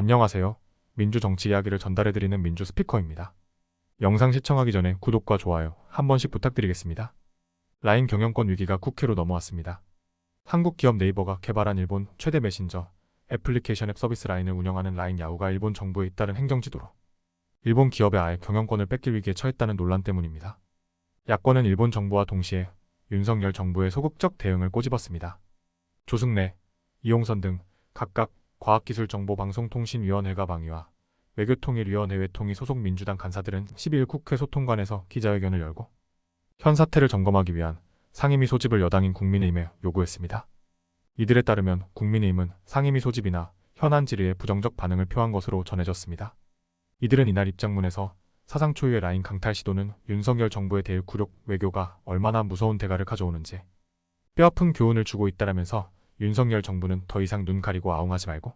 안녕하세요. 민주 정치 이야기를 전달해드리는 민주 스피커입니다. 영상 시청하기 전에 구독과 좋아요 한 번씩 부탁드리겠습니다. 라인 경영권 위기가 국회로 넘어왔습니다. 한국 기업 네이버가 개발한 일본 최대 메신저 애플리케이션 앱 서비스 라인을 운영하는 라인 야후가 일본 정부에 잇따른 행정지도로 일본 기업에 아예 경영권을 뺏길 위기에 처했다는 논란 때문입니다. 야권은 일본 정부와 동시에 윤석열 정부의 소극적 대응을 꼬집었습니다. 조승래, 이용선 등 각각 과학기술정보방송통신위원회가 방위와 외교통일위원회 외통위 소속 민주당 간사들은 12일 국회 소통관에서 기자회견을 열고 현 사태를 점검하기 위한 상임위 소집을 여당인 국민의힘에 요구했습니다. 이들에 따르면 국민의힘은 상임위 소집이나 현안 질의에 부정적 반응을 표한 것으로 전해졌습니다. 이들은 이날 입장문에서 사상 초유의 라인 강탈 시도는 윤석열 정부에 대해 굴욕 외교가 얼마나 무서운 대가를 가져오는지 뼈아픈 교훈을 주고 있다라면서 윤석열 정부는 더 이상 눈 가리고 아웅하지 말고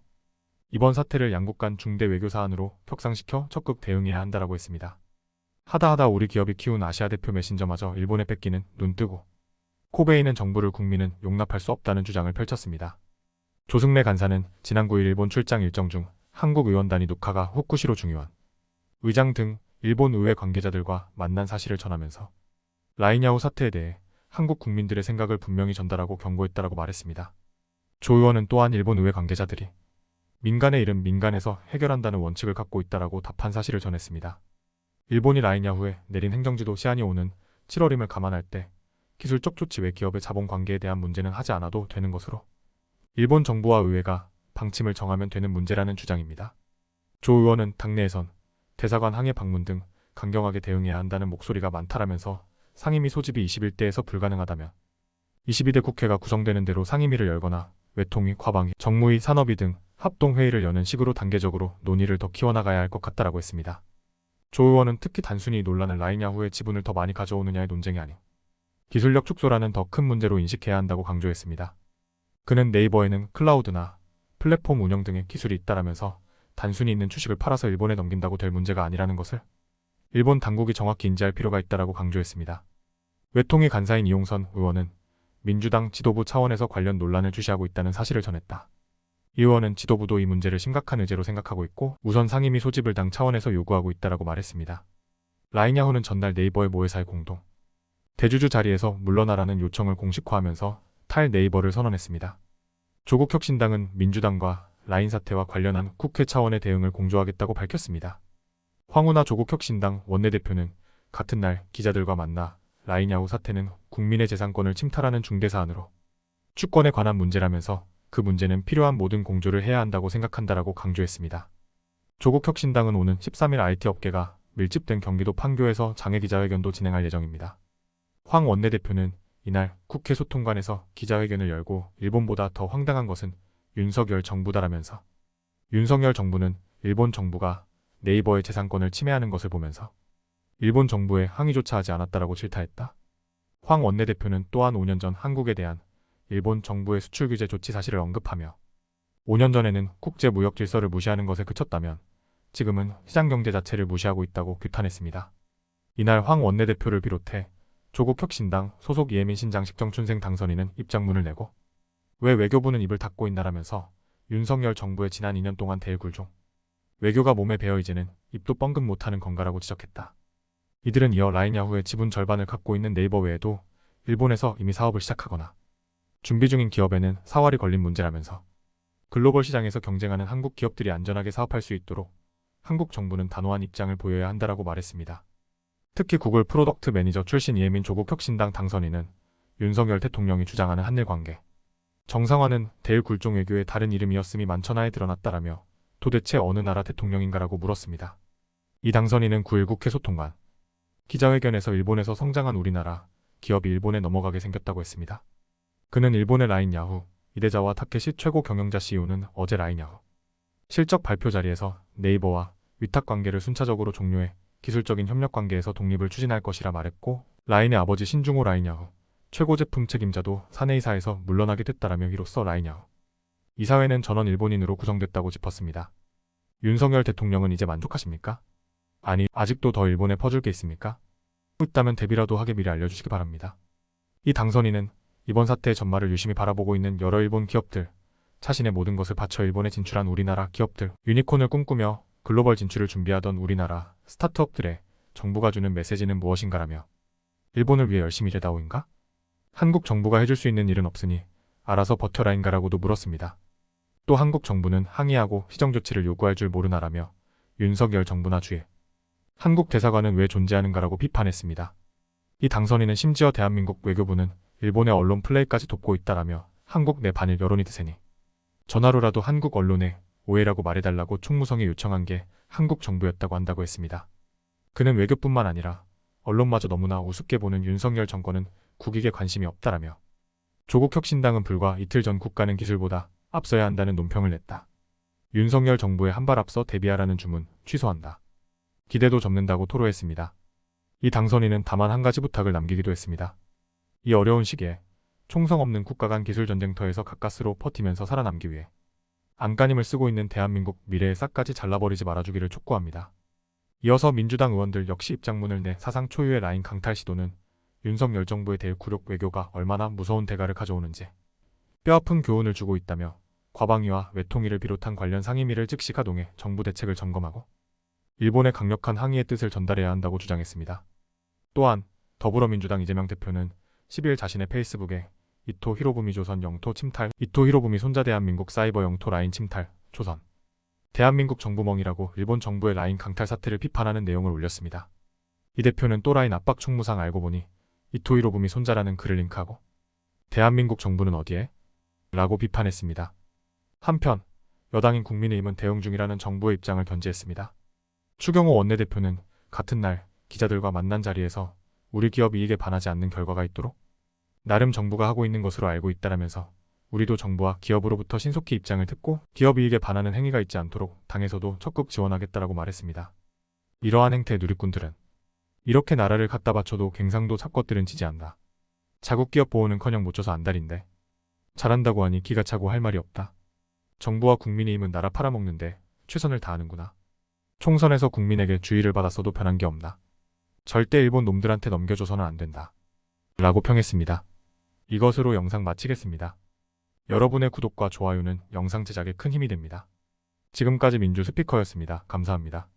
이번 사태를 양국 간 중대 외교 사안으로 격상시켜 적극 대응해야 한다라고 했습니다. 하다하다 우리 기업이 키운 아시아 대표 메신저마저 일본에 뺏기는 눈 뜨고 코베이는 정부를 국민은 용납할 수 없다는 주장을 펼쳤습니다. 조승래 간사는 지난 9일 일본 출장 일정 중 한국 의원단이 녹화가 후쿠시로 중요한 의장 등 일본 의회 관계자들과 만난 사실을 전하면서 라인야후 사태에 대해 한국 국민들의 생각을 분명히 전달하고 경고했다라고 말했습니다. 조 의원은 또한 일본 의회 관계자들이 민간의 일은 민간에서 해결한다는 원칙을 갖고 있다라고 답한 사실을 전했습니다. 일본이 라인야후에 내린 행정지도 시한이 오는 7월임을 감안할 때 기술적 조치 외 기업의 자본 관계에 대한 문제는 하지 않아도 되는 것으로 일본 정부와 의회가 방침을 정하면 되는 문제라는 주장입니다. 조 의원은 당내에선 대사관 항해 방문 등 강경하게 대응해야 한다는 목소리가 많다라면서 상임위 소집이 21대에서 불가능하다면 22대 국회가 구성되는 대로 상임위를 열거나 외통위, 과방위, 정무위, 산업위 등 합동회의를 여는 식으로 단계적으로 논의를 더 키워나가야 할 것 같다라고 했습니다. 조 의원은 특히 단순히 논란을 라인야후의 지분을 더 많이 가져오느냐의 논쟁이 아닌 기술력 축소라는 더 큰 문제로 인식해야 한다고 강조했습니다. 그는 네이버에는 클라우드나 플랫폼 운영 등의 기술이 있다라면서 단순히 있는 주식을 팔아서 일본에 넘긴다고 될 문제가 아니라는 것을 일본 당국이 정확히 인지할 필요가 있다라고 강조했습니다. 외통위 간사인 이용선 의원은 민주당 지도부 차원에서 관련 논란을 주시하고 있다는 사실을 전했다. 이 의원은 지도부도 이 문제를 심각한 의제로 생각하고 있고 우선 상임위 소집을 당 차원에서 요구하고 있다라고 말했습니다. 라인야후는 전날 네이버의 모회사의 공동 대주주 자리에서 물러나라는 요청을 공식화하면서 탈 네이버를 선언했습니다. 조국 혁신당은 민주당과 라인 사태와 관련한 국회 차원의 대응을 공조하겠다고 밝혔습니다. 황운하 조국 혁신당 원내대표는 같은 날 기자들과 만나 라인야후 사태는 국민의 재산권을 침탈하는 중대 사안으로 주권에 관한 문제라면서 그 문제는 필요한 모든 공조를 해야 한다고 생각한다라고 강조했습니다. 조국 혁신당은 오는 13일 IT 업계가 밀집된 경기도 판교에서 장애 기자회견도 진행할 예정입니다. 황 원내대표는 이날 국회 소통관에서 기자회견을 열고 일본보다 더 황당한 것은 윤석열 정부다라면서 윤석열 정부는 일본 정부가 네이버의 재산권을 침해하는 것을 보면서 일본 정부에 항의조차 하지 않았다라고 질타했다. 황 원내대표는 또한 5년 전 한국에 대한 일본 정부의 수출 규제 조치 사실을 언급하며 5년 전에는 국제 무역 질서를 무시하는 것에 그쳤다면 지금은 시장 경제 자체를 무시하고 있다고 규탄했습니다. 이날 황 원내대표를 비롯해 조국 혁신당 소속 이해민 신장 식정춘생 당선인은 입장문을 내고 왜 외교부는 입을 닫고 있나라면서 윤석열 정부의 지난 2년 동안 대일굴종 외교가 몸에 배어 이제는 입도 뻥긋 못하는 건가라고 지적했다. 이들은 이어 라인 야후의 지분 절반을 갖고 있는 네이버 외에도 일본에서 이미 사업을 시작하거나 준비 중인 기업에는 사활이 걸린 문제라면서 글로벌 시장에서 경쟁하는 한국 기업들이 안전하게 사업할 수 있도록 한국 정부는 단호한 입장을 보여야 한다라고 말했습니다. 특히 구글 프로덕트 매니저 출신 이혜민 조국 혁신당 당선인은 윤석열 대통령이 주장하는 한일 관계 정상화는 대일 굴종 외교의 다른 이름이었음이 만천하에 드러났다라며 도대체 어느 나라 대통령인가라고 물었습니다. 이 당선인은 9일 국회 소통관 기자회견에서 일본에서 성장한 우리나라 기업이 일본에 넘어가게 생겼다고 했습니다. 그는 일본의 라인 야후 이대자와 타케시 최고 경영자 CEO는 어제 라인 야후 실적 발표 자리에서 네이버와 위탁 관계를 순차적으로 종료해 기술적인 협력 관계에서 독립을 추진할 것이라 말했고 라인의 아버지 신중호 라인 야후 최고 제품 책임자도 사내이사에서 물러나게 됐다라며 이로써 라인 야후 이사회는 전원 일본인으로 구성됐다고 짚었습니다. 윤석열 대통령은 이제 만족하십니까? 아니 아직도 더 일본에 퍼줄 게 있습니까? 있다면 대비라도 하게 미리 알려주시기 바랍니다. 이 당선인은 이번 사태의 전말을 유심히 바라보고 있는 여러 일본 기업들, 자신의 모든 것을 바쳐 일본에 진출한 우리나라 기업들, 유니콘을 꿈꾸며 글로벌 진출을 준비하던 우리나라 스타트업들의 정부가 주는 메시지는 무엇인가라며 일본을 위해 열심히 일해다오인가? 한국 정부가 해줄 수 있는 일은 없으니 알아서 버텨라인가라고도 물었습니다. 또 한국 정부는 항의하고 시정 조치를 요구할 줄 모르나라며 윤석열 정부나 주의 한국 대사관은 왜 존재하는가라고 비판했습니다. 이 당선인은 심지어 대한민국 외교부는 일본의 언론 플레이까지 돕고 있다라며 한국 내 반일 여론이 드세니 전화로라도 한국 언론에 오해라고 말해달라고 총무성이 요청한 게 한국 정부였다고 한다고 했습니다. 그는 외교뿐만 아니라 언론마저 너무나 우습게 보는 윤석열 정권은 국익에 관심이 없다라며 조국 혁신당은 불과 이틀 전 국가는 기술보다 앞서야 한다는 논평을 냈다. 윤석열 정부에 한 발 앞서 대비하라는 주문 취소한다. 기대도 접는다고 토로했습니다. 이 당선인은 다만 한 가지 부탁을 남기기도 했습니다. 이 어려운 시기에 총성 없는 국가 간 기술 전쟁터에서 가까스로 버티면서 살아남기 위해 안간힘을 쓰고 있는 대한민국 미래의 싹까지 잘라버리지 말아주기를 촉구합니다. 이어서 민주당 의원들 역시 입장문을 내 사상 초유의 라인 강탈 시도는 윤석열 정부의 대일 굴욕 외교가 얼마나 무서운 대가를 가져오는지 뼈아픈 교훈을 주고 있다며 과방위와 외통위를 비롯한 관련 상임위를 즉시 가동해 정부 대책을 점검하고 일본의 강력한 항의의 뜻을 전달해야 한다고 주장했습니다. 또한 더불어민주당 이재명 대표는 10일 자신의 페이스북에 이토 히로부미 조선 영토 침탈, 이토 히로부미 손자 대한민국 사이버 영토 라인 침탈, 조선. 대한민국 정부멍이라고 일본 정부의 라인 강탈 사태를 비판하는 내용을 올렸습니다. 이 대표는 또 라인 압박 총무상 알고 보니 이토 히로부미 손자라는 글을 링크하고 대한민국 정부는 어디에? 라고 비판했습니다. 한편 여당인 국민의힘은 대응 중이라는 정부의 입장을 견지했습니다. 추경호 원내대표는 같은 날 기자들과 만난 자리에서 우리 기업 이익에 반하지 않는 결과가 있도록 나름 정부가 하고 있는 것으로 알고 있다라면서 우리도 정부와 기업으로부터 신속히 입장을 듣고 기업 이익에 반하는 행위가 있지 않도록 당에서도 적극 지원하겠다라고 말했습니다. 이러한 행태 누리꾼들은 이렇게 나라를 갖다 바쳐도 갱상도 잡것들은 지지한다. 자국 기업 보호는커녕 못 줘서 안달인데 잘한다고 하니 기가 차고 할 말이 없다. 정부와 국민의힘은 나라 팔아먹는데 최선을 다하는구나. 총선에서 국민에게 주의를 받았어도 변한 게 없나. 절대 일본 놈들한테 넘겨줘서는 안 된다. 라고 평했습니다. 이것으로 영상 마치겠습니다. 여러분의 구독과 좋아요는 영상 제작에 큰 힘이 됩니다. 지금까지 민주 스피커였습니다. 감사합니다.